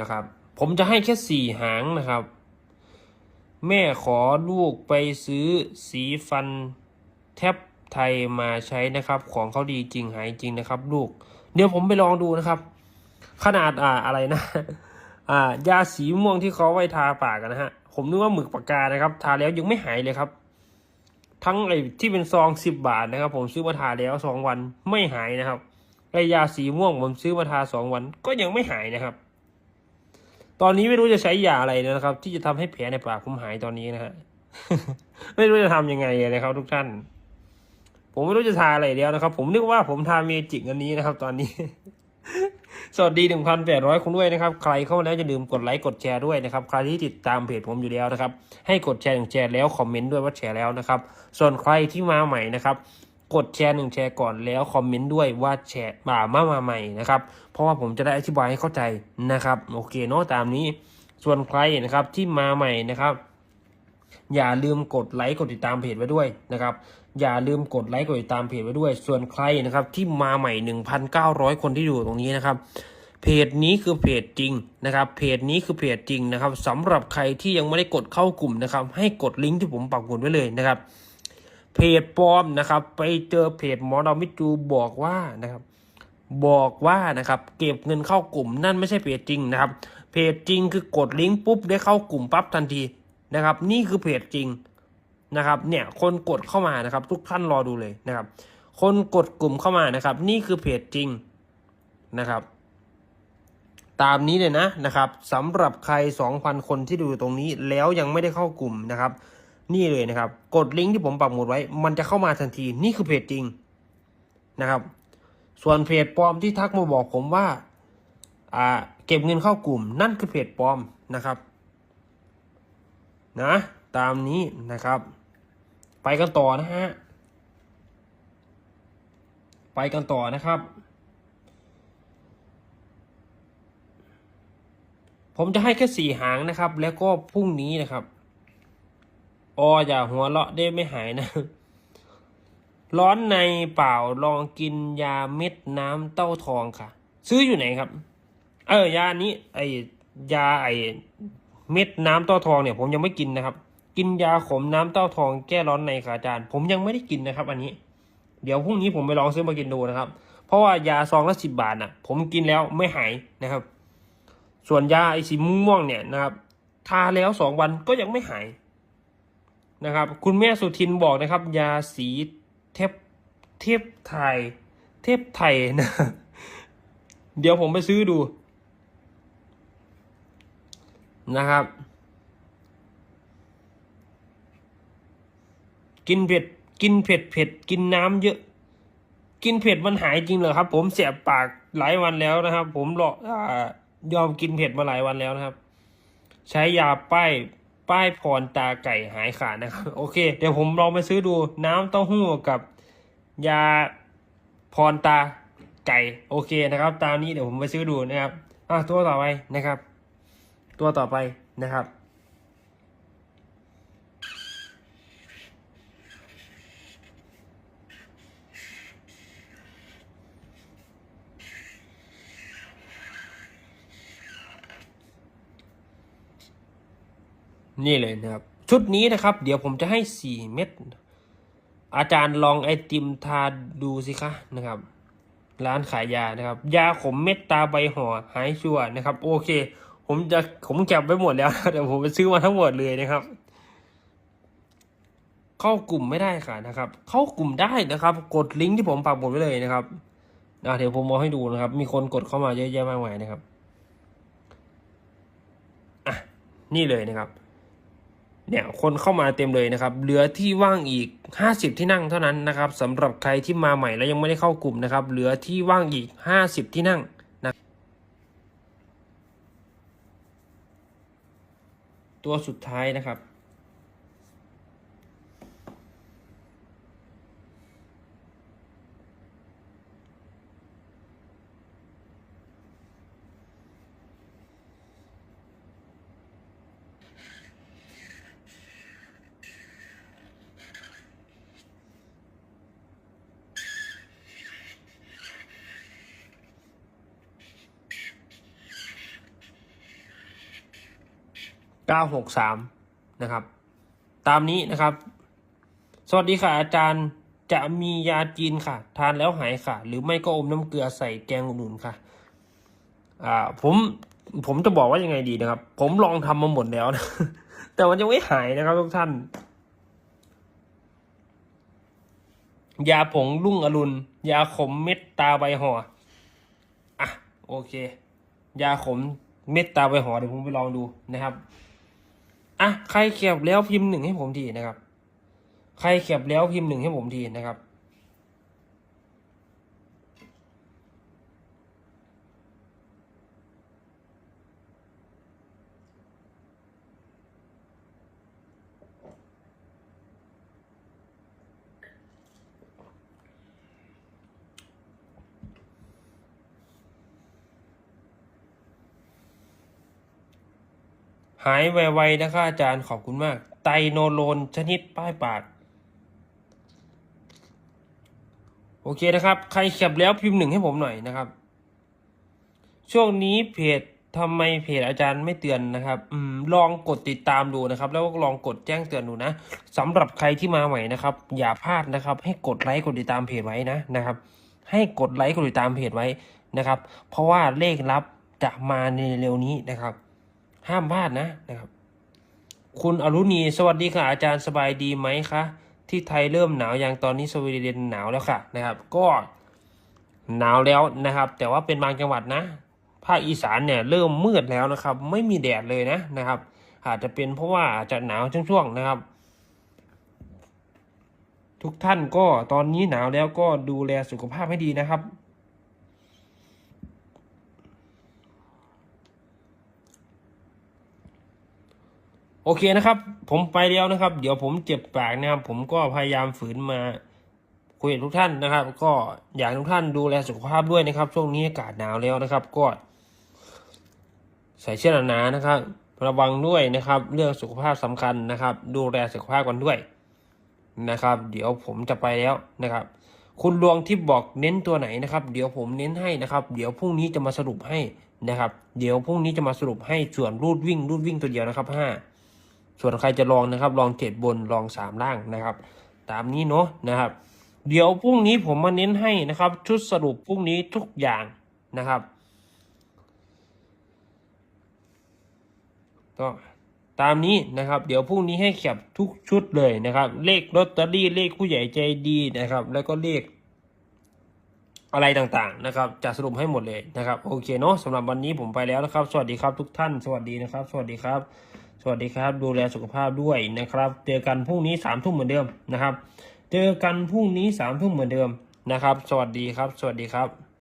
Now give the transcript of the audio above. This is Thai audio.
นะครับ ผมจะให้แค่สี่หางนะครับ แม่ขอลูกไปซื้อสีฟันแทบไทยมาใช้นะครับ ของเขาดีจริงหายจริงนะครับ ลูก เดี๋ยวผมไปลองดูนะครับ ขนาดอ่าอะไรนะ อ่ายาสีม่วงที่เขาไว้ทาปากกันนะฮะ ผมนึกว่าหมึกปากกานะครับ ทาแล้วยังไม่หายเลยครับ ทั้งไอ้ที่เป็นซองสิบบาทนะครับ ผมซื้อมาทาแล้วสองวันไม่หายนะครับไอ้ยาสีม่วงผมซื้อมาทาสองวันก็ยังไม่หายนะครับ ตอนนี้ไม่รู้จะใช้ยาอะไรนะครับ ที่จะทำให้แผลในปากผมหายตอนนี้นะฮะไม่รู้จะทำยังไงเลยนะครับ ทุกท่าน ผมไม่รู้จะทาอะไรแล้วนะครับ ผมนึกว่าผมทาเมจิกอันนี้นะครับ ตอนนี้ สวัสดี1,800คนด้วยนะครับ ใครเข้ามาแล้วอย่าลืมกดไลค์กดแชร์ด้วยนะครับ ใครที่ติดตามเพจผมอยู่แล้วนะครับ ให้กดแชร์หนึ่งแชร์แล้วคอมเมนต์ด้วยว่าแชร์แล้วนะครับ ส่วนใครที่มาใหม่นะครับ กดแชร์หนึ่งแชร์ก่อนแล้วคอมเมนต์ด้วยว่าแชร์มามามาใหม่นะครับ เพราะว่าผมจะได้อธิบายให้เข้าใจนะครับ โอเคเนาะตามนี้ ส่วนใครนะครับที่มาใหม่นะครับ อย่าลืมกดไลค์กดติดตามเพจไว้ด้วยนะครับ อย่าลืมกดไลค์กดติดตามเพจไว้ด้วย ส่วนใครนะครับที่มาใหม่ 1,900 คนที่อยู่ตรงนี้นะครับเพจนี้คือเพจจริงนะครับ เพจนี้คือเพจจริงนะครับสำหรับใครที่ยังไม่ได้กดเข้ากลุ่มนะครับ ให้กดลิงก์ที่ผมปักหมุดไว้เลยนะครับ เพจปลอมนะครับ ไปเจอเพจหมอดามิจูบอกว่านะครับ บอกว่านะครับ เก็บเงินเข้ากลุ่มนั่นไม่ใช่เพจจริงนะครับ เพจจริงคือกดลิงก์ปุ๊บได้เข้ากลุ่มปั๊บทันทีนะครับ นี่คือเพจจริงนะครับเนี่ยคนกดเข้ามานะครับ ทุกท่านรอดูเลยนะครับ คนกดกลุ่มเข้ามานะครับ นี่คือเพจจริงนะครับ ตามนี้เลยนะนะครับสำหรับใคร 2,000 คนที่ดูตรงนี้แล้วยังไม่ได้เข้ากลุ่มนะครับ นี่เลยนะครับ กดลิงก์ที่ผมปักหมุดไว้ มันจะเข้ามาทันที นี่คือเพจจริงนะครับ ส่วนเพจปลอมที่ทักมาบอกผมว่าอ่าเก็บเงินเข้ากลุ่ม นั่นคือเพจปลอมนะครับนะตามนี้นะครับ ไปกันต่อนะฮะไปกันต่อนะครับ ผมจะให้แค่สี่หางนะครับ แล้วก็พรุ่งนี้นะครับ ออย่าหัวเราะได้ไม่หายนะ ร้อนในเปล่าลองกินยาเม็ดน้ำเต้าทองค่ะ ซื้ออยู่ไหนครับ เออยานี้ ไอยาไอเม็ดน้ำเต้าทองเนี่ย ผมยังไม่กินนะครับ กินยาขมน้ำเต้าทองแก้ร้อนในค่ะอาจารย์ ผมยังไม่ได้กินนะครับ อันนี้ เดี๋ยวพรุ่งนี้ผมไปลองซื้อมากินดูนะครับ เพราะว่ายาซองละสิบบาทน่ะ ผมกินแล้วไม่หายนะครับ ส่วนยาไอสีม่วงเนี่ยนะครับ ทาแล้วสองวันก็ยังไม่หาย นะครับ คุณแม่สุทินบอกนะครับ ยาสีเทปเทปไทย เทปไทยนะ เดี๋ยวผมไปซื้อดูนะครับ กินเผ็ด กินเผ็ดเผ็ด กินน้ำเยอะ กินเผ็ดมันหายจริงเหรอครับ ผมเสียบปากหลายวันแล้วนะครับ ผมรออ่ายอมกินเผ็ดมาหลายวันแล้วนะครับ ใช้ยาป้าย ป้ายพรตาไก่หายขาดนะครับ โอเค เดี๋ยวผมลองไปซื้อดูน้ำเต้าหู้กับยาพรตาไก่โอเคนะครับ ตามนี้เดี๋ยวผมไปซื้อดูนะครับอะตัวต่อไปนะครับ ตัวต่อไปนะครับ นี่เลยนะครับ ชุดนี้นะครับ เดี๋ยวผมจะให้สี่เม็ดอาจารย์ลองไอติมทาดูสิคะนะครับ ร้านขายยานะครับ ยาขมเม็ดตาใบห่อหายชัวนะครับ โอเค ผมจะผมเก็บไว้หมดแล้วนะเดี๋ยวผมไปซื้อมาทั้งหมดเลยนะครับ เข้ากลุ่มไม่ได้ค่ะนะครับ เข้ากลุ่มได้นะครับ กดลิงก์ที่ผมปักหมุดไว้เลยนะครับเดี๋ยวผมมองให้ดูนะครับ มีคนกดเข้ามาเยอะแยะมากมายนะครับอะนี่เลยนะครับ เนี่ยคนเข้ามาเต็มเลยนะครับ เหลือที่ว่างอีก 50 ที่นั่งเท่านั้นนะครับสำหรับใครที่มาใหม่และยังไม่ได้เข้ากลุ่มนะครับ เหลือที่ว่างอีก 50 ที่นั่งนะตัวสุดท้ายนะครับ เก้าหกสามนะครับ ตามนี้นะครับ สวัสดีค่ะอาจารย์จะมียาจีนค่ะ ทานแล้วหายค่ะ หรือไม่ก็อมน้ำเกลือใส่แกงอุ่นค่ะ อ่าผมผมจะบอกว่ายังไงดีนะครับ ผมลองทำมาหมดแล้วนะ แต่มันยังไม่หายนะครับทุกท่าน ยาผงลุ่งอรุณ ยาขมเม็ดตาใบห่อ อะ โอเค ยาขมเม็ดตาใบห่อเดี๋ยวผมไปลองดูนะครับ อะใครเขียบแล้วพิมพ์หนึ่งให้ผมทีนะครับ ใครเขียบแล้วพิมพ์หนึ่งให้ผมทีนะครับ หายไวๆนะคะอาจารย์ขอบคุณมาก ไตโนโลนชนิดป้ายปาก โอเคนะครับ ใครเขียบแล้วพิมพ์หนึ่งให้ผมหน่อยนะครับ ช่วงนี้เพจทำไมเพจอาจารย์ไม่เตือนนะครับอมลองกดติดตามดูนะครับ แล้วก็ลองกดแจ้งเตือนดูนะสำหรับใครที่มาใหม่นะครับ อย่าพลาดนะครับ ให้กดไลค์กดติดตามเพจไว้นะนะครับ ให้กดไลค์กดติดตามเพจไว้นะครับ เพราะว่าเลขลับจะมาในเร็วนี้นะครับ ห้ามพลาดนะนะครับ คุณอรุณีสวัสดีค่ะ อาจารย์สบายดีไหมคะที่ไทยเริ่มหนาวอย่างตอนนี้สวีเดนหนาวแล้วค่ะนะครับ ก็หนาวแล้วนะครับ แต่ว่าเป็นบางจังหวัดนะภาคอีสานเนี่ยเริ่มมืดแล้วนะครับ ไม่มีแดดเลยนะนะครับ อาจจะเป็นเพราะว่าอาจจะหนาวช่วงๆนะครับ ทุกท่านก็ตอนนี้หนาวแล้วก็ดูแลสุขภาพให้ดีนะครับ โอเคนะครับ ผมไปแล้วนะครับ เดี๋ยวผมเจ็บปากนะครับ ผมก็พยายามฝืนมาคุยกับทุกท่านนะครับ ก็อยากทุกท่านดูแลสุขภาพด้วยนะครับ ช่วงนี้อากาศหนาวแล้วนะครับ ก็ใส่เสื้อหนาๆนะครับ ระวังด้วยนะครับ เรื่องสุขภาพสำคัญนะครับ ดูแลสุขภาพกันด้วยนะครับ เดี๋ยวผมจะไปแล้วนะครับ คุณดวงที่บอกเน้นตัวไหนนะครับ เดี๋ยวผมเน้นให้นะครับ เดี๋ยวพรุ่งนี้จะมาสรุปให้นะครับ เดี๋ยวพรุ่งนี้จะมาสรุปให้ส่วนรูดวิ่งรูดวิ่งตัวเดียวนะครับห้า ส่วนใครจะลองนะครับ ลองเจ็ดบนลองสามล่างนะครับ ตามนี้เนาะนะครับ เดี๋ยวพรุ่งนี้ผมมาเน้นให้นะครับ ชุดสรุปพรุ่งนี้ทุกอย่างนะครับ ก็ตามนี้นะครับ เดี๋ยวพรุ่งนี้ให้แคปทุกชุดเลยนะครับ เลขลอตเตอรี่เลขผู้ใหญ่ใจดีนะครับ แล้วก็เลขอะไรต่างๆนะครับจะสรุปให้หมดเลยนะครับ โอเคเนาะสำหรับวันนี้ผมไปแล้วนะครับ สวัสดีครับทุกท่าน สวัสดีนะครับ สวัสดีครับ สวัสดีครับ ดูแลสุขภาพด้วยนะครับ เจอกันพรุ่งนี้สามทุ่มเหมือนเดิมนะครับ เจอกันพรุ่งนี้สามทุ่มเหมือนเดิมนะครับ สวัสดีครับ สวัสดีครับ